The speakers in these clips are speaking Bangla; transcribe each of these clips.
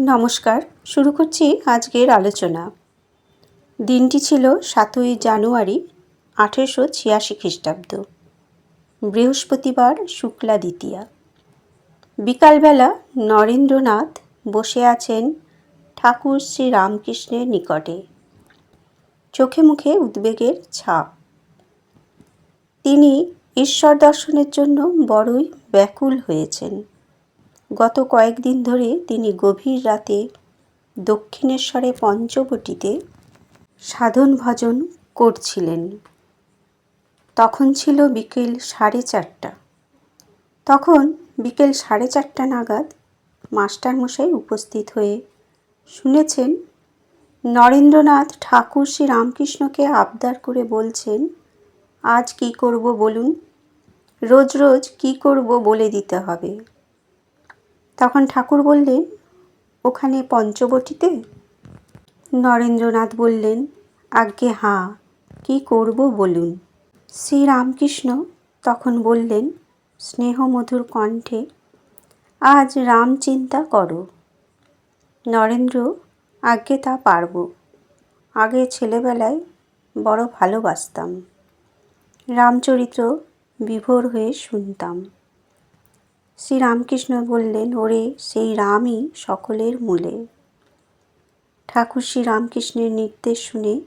নমস্কার, শুরু করছি আজকের আলোচনা। দিনটি ছিল সাতই জানুয়ারি আঠেরোশো ছিয়াশি খ্রিস্টাব্দ। বৃহস্পতিবার শুক্লা দ্বিতীয়া। বিকালবেলা নরেন্দ্রনাথ বসে আছেন ঠাকুর শ্রী রামকৃষ্ণের নিকটে। চোখে মুখে উদ্বেগের ছাপ। তিনি ঈশ্বর দর্শনের জন্য বড়ই ব্যাকুল হয়েছেন। গত কয়েকদিন ধরে তিনি গভীর রাতে দক্ষিণেশ্বরে পঞ্চবটিতে সাধন ভজন করছিলেন। তখন ছিল বিকেল সাড়ে চারটা। তখন বিকেল সাড়ে চারটা নাগাদ মাস্টারমশাই উপস্থিত হয়ে শুনেছেন, নরেন্দ্রনাথ ঠাকুর শ্রী রামকৃষ্ণকে আবদার করে বলছেন, আজ কি করব বলুন? রোজ রোজ কি করব বলে দিতে হবে? তখন ঠাকুর বললেন, ওখানে পঞ্চবটিতে? নরেন্দ্রনাথ বললেন, আজ্ঞে হাঁ, কি করব বলুন। শ্রীরামকৃষ্ণ তখন বললেন, স্নেহমধুর কণ্ঠে আজ রাম চিন্তা করো। নরেন্দ্র, আজ্ঞে তা পারব। আগে ছেলেবেলায় বড় ভালোবাসতাম। রামচরিত্র বিভোর হয়ে শুনতাম। শ্রীরামকৃষ্ণ বললেন, ওরে, সেই রামই সকলের মূলে। ঠাকুর শ্রীরামকৃষ্ণের নির্দেশ শুনে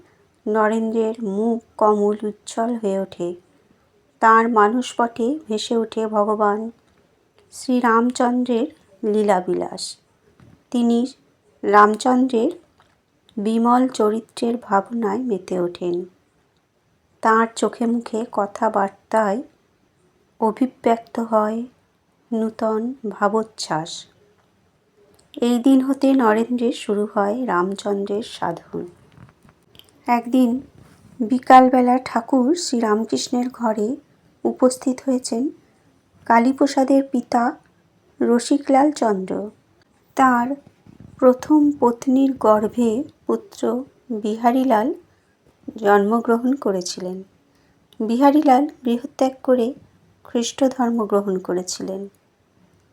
নরেন্দ্রের মুখ কমল উজ্জ্বল হয়ে ওঠে। তাঁর মানুষপটে ভেসে ওঠে ভগবান শ্রীরামচন্দ্রের লীলাবিলাস। তিনি রামচন্দ্রের বিমল চরিত্রের ভাবনায় মেতে ওঠেন। তাঁর চোখে মুখে কথাবার্তায় অভিব্যক্ত হয় নূতন ভাবোচ্ছ্বাস। এই দিন হতে নরেন্দ্রের শুরু হয় রামচন্দ্রের সাধন। একদিন বিকালবেলা ঠাকুর শ্রীরামকৃষ্ণের ঘরে উপস্থিত হয়েছেন কালীপ্রসাদের পিতা রসিকলাল চন্দ্র। তার প্রথম পত্নীর গর্ভে পুত্র বিহারীলাল জন্মগ্রহণ করেছিলেন। বিহারীলাল গৃহত্যাগ করে খ্রিস্ট ধর্ম গ্রহণ করেছিলেন।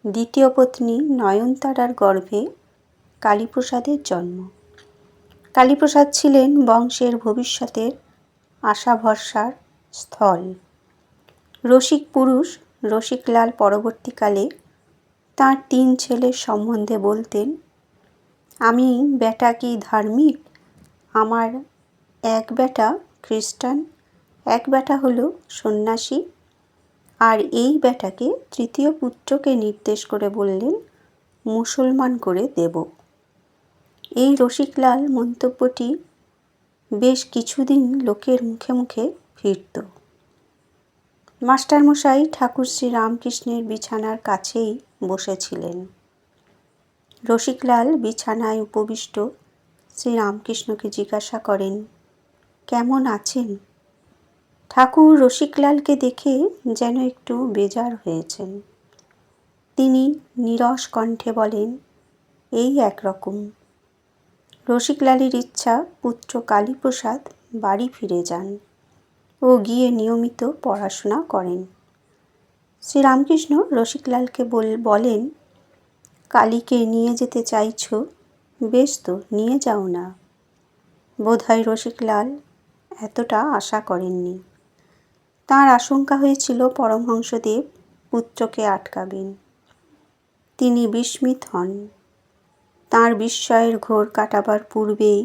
দ্বিতীয় পত্নী নয়নতারার গর্ভে কালীপ্রসাদের জন্ম। কালীপ্রসাদ ছিলেন বংশের ভবিষ্যতের আশা ভরসার স্থল। রসিক পুরুষ রসিকলাল পরবর্তীকালে তাঁর তিন ছেলের সম্বন্ধে বলতেন, আমি বেটা কি ধার্মিক? আমার এক বেটা খ্রিস্টান, এক বেটা হলো সন্ন্যাসী আর এই বেটাকে তৃতীয় পুত্রকে নির্দেশ করে বললেন, মুসলমান করে দেব। এই রসিকলাল মন্তব্যটি বেশ কিছুদিন লোকের মুখে মুখে ফিরত। মাস্টারমশাই ঠাকুর শ্রী রামকৃষ্ণের বিছানার কাছেই বসেছিলেন। রসিকলাল বিছানায় উপবিষ্ট শ্রীরামকৃষ্ণকে জিজ্ঞাসা করেন, কেমন আছেন? ঠাকুর রসিকলালকে দেখে যেন একটু বেজার হয়েছেন। তিনি নিরস কণ্ঠে বলেন, এই একরকম। রসিকলালের ইচ্ছা পুত্র কালীপ্রসাদ বাড়ি ফিরে যান ও গিয়ে নিয়মিত পড়াশোনা করেন। শ্রীরামকৃষ্ণ রসিকলালকে বলেন, কালীকে নিয়ে যেতে চাইছ? বেশ তো, নিয়ে যাও না। বোধহয় রসিকলাল এতটা আশা করেননি। তাঁর আশঙ্কা হয়েছিল পরমহংসদেব পুত্রকে আটকাবেন। তিনি বিস্মিত হন। তাঁর বিস্ময়ের ঘোর কাটাবার পূর্বেই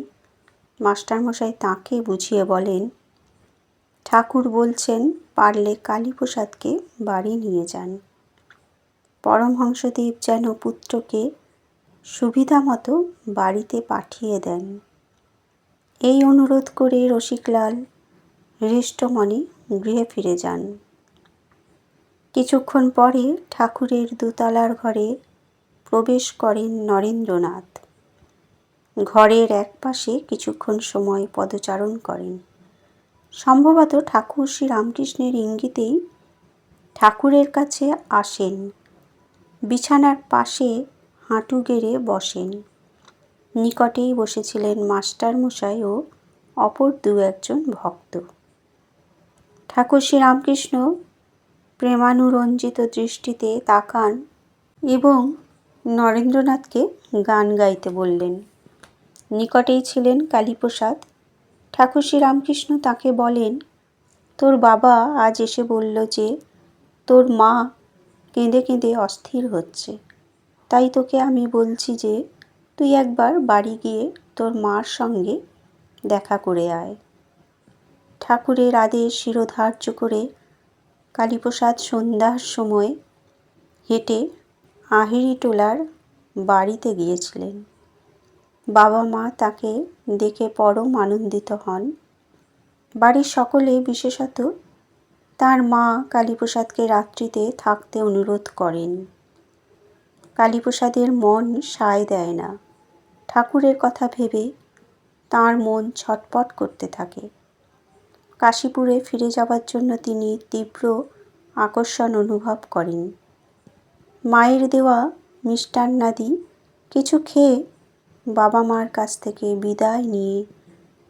মাস্টারমশাই তাঁকে বুঝিয়ে বলেন, ঠাকুর বলছেন পারলে কালীপ্রসাদকে বাড়ি নিয়ে যান। পরমহংসদেব যেন পুত্রকে সুবিধা মতো বাড়িতে পাঠিয়ে দেন। এই অনুরোধ করে রসিকলাল হৃষ্টমণি গৃহে ফিরে যান। কিছুক্ষণ পরে ঠাকুরের দোতলার ঘরে প্রবেশ করেন নরেন্দ্রনাথ। ঘরের এক পাশে কিছুক্ষণ সময় পদচারণ করেন। সম্ভবত ঠাকুর শ্রী রামকৃষ্ণের ইঙ্গিতেই ঠাকুরের কাছে আসেন। বিছানার পাশে হাঁটু গেড়ে বসেন। নিকটেই বসেছিলেন মাস্টারমশাই ও অপর দু একজন ভক্ত। ঠাকুর শ্রীরামকৃষ্ণ প্রেমানুরঞ্জিত দৃষ্টিতে তাকান এবং নরেন্দ্রনাথকে গান গাইতে বললেন। নিকটেই ছিলেন কালীপ্রসাদ। ঠাকুর শ্রীরামকৃষ্ণ তাকে বলেন, তোর বাবা আজ এসে বলল যে, তোর মা কেঁদে কেঁদে অস্থির হচ্ছে। তাই তোকে আমি বলছি যে, তুই একবার বাড়ি গিয়ে তোর মার সঙ্গে দেখা করে আয়। ঠাকুরের আদেশ শিরোধার্য করে কালীপ্রসাদ সন্ধ্যার সময় হেঁটে আহিরিটোলার বাড়িতে গিয়েছিলেন। বাবা মা তাকে দেখে পরম আনন্দিত হন। বাড়ির সকলে, বিশেষত তার মা কালীপ্রসাদকে রাত্রিতে থাকতে অনুরোধ করেন। কালীপ্রসাদের মন সায় দেয় না। ঠাকুরের কথা ভেবে তার মন ছটপট করতে থাকে। কাশীপুরে ফিরে যাবার জন্য তিনি তীব্র আকর্ষণ অনুভব করেন। মায়ের দেওয়া মিষ্টান্নাদি কিছু খেয়ে বাবা মার কাছ থেকে বিদায় নিয়ে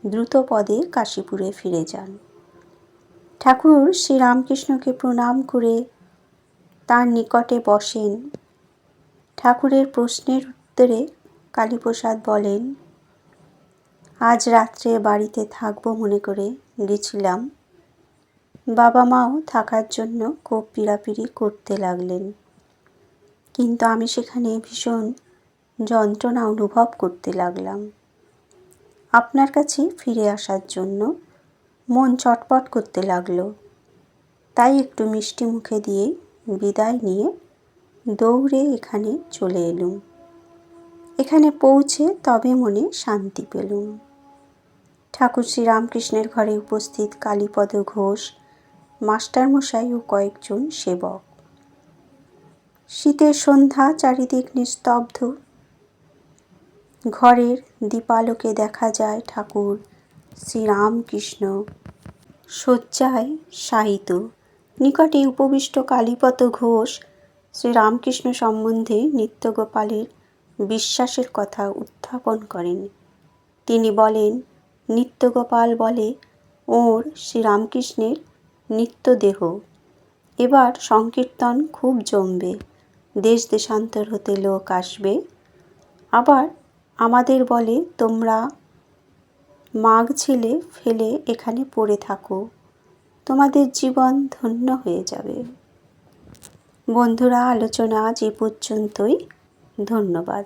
দ্রুত পদে কাশীপুরে ফিরে যান। ঠাকুর শ্রীরামকৃষ্ণকে প্রণাম করে তার নিকটে বসেন। ঠাকুরের প্রশ্নের উত্তরে কালীপ্রসাদ বলেন আজ রাত্রে বাড়িতে থাকব মনে করে গেছিলাম। বাবা মাও থাকার জন্য খুব পিড়াপিড়ি করতে লাগলেন। কিন্তু আমি সেখানে ভীষণ যন্ত্রণা অনুভব করতে লাগলাম। আপনার কাছে ফিরে আসার জন্য মন চটপট করতে লাগল। তাই একটু মিষ্টি মুখে দিয়ে বিদায় নিয়ে দৌড়ে এখানে চলে এলুম। এখানে পৌঁছে তবে মনে শান্তি পেলুম। ঠাকুর শ্রীরামকৃষ্ণের ঘরে উপস্থিত কালীপদ ঘোষ, মাস্টারমশাই ও কয়েকজন সেবক। শীতের সন্ধ্যা চারিদিক নিস্তব্ধ। ঘরের দীপালোকে দেখা যায় ঠাকুর শ্রীরামকৃষ্ণ। শয্যায় শায়িত। নিকটে উপবিষ্ট কালীপত ঘোষ শ্রীরামকৃষ্ণ সম্বন্ধে নিত্যগোপালের বিশ্বাসের কথা উত্থাপন করেন। তিনি বলেন নিত্যগোপাল বলে, ওর শ্রীরামকৃষ্ণের নিত্যদেহ। এবার সংকীর্তন খুব জমবে। দেশ দেশান্তর হতে লোক আসবে। আবার আমাদের বলে, তোমরা মাঘ ছেলে ফেলে এখানে পড়ে থাকো। তোমাদের জীবন ধন্য হয়ে যাবে। বন্ধুরা, আলোচনা আজ এ পর্যন্তই। ধন্যবাদ।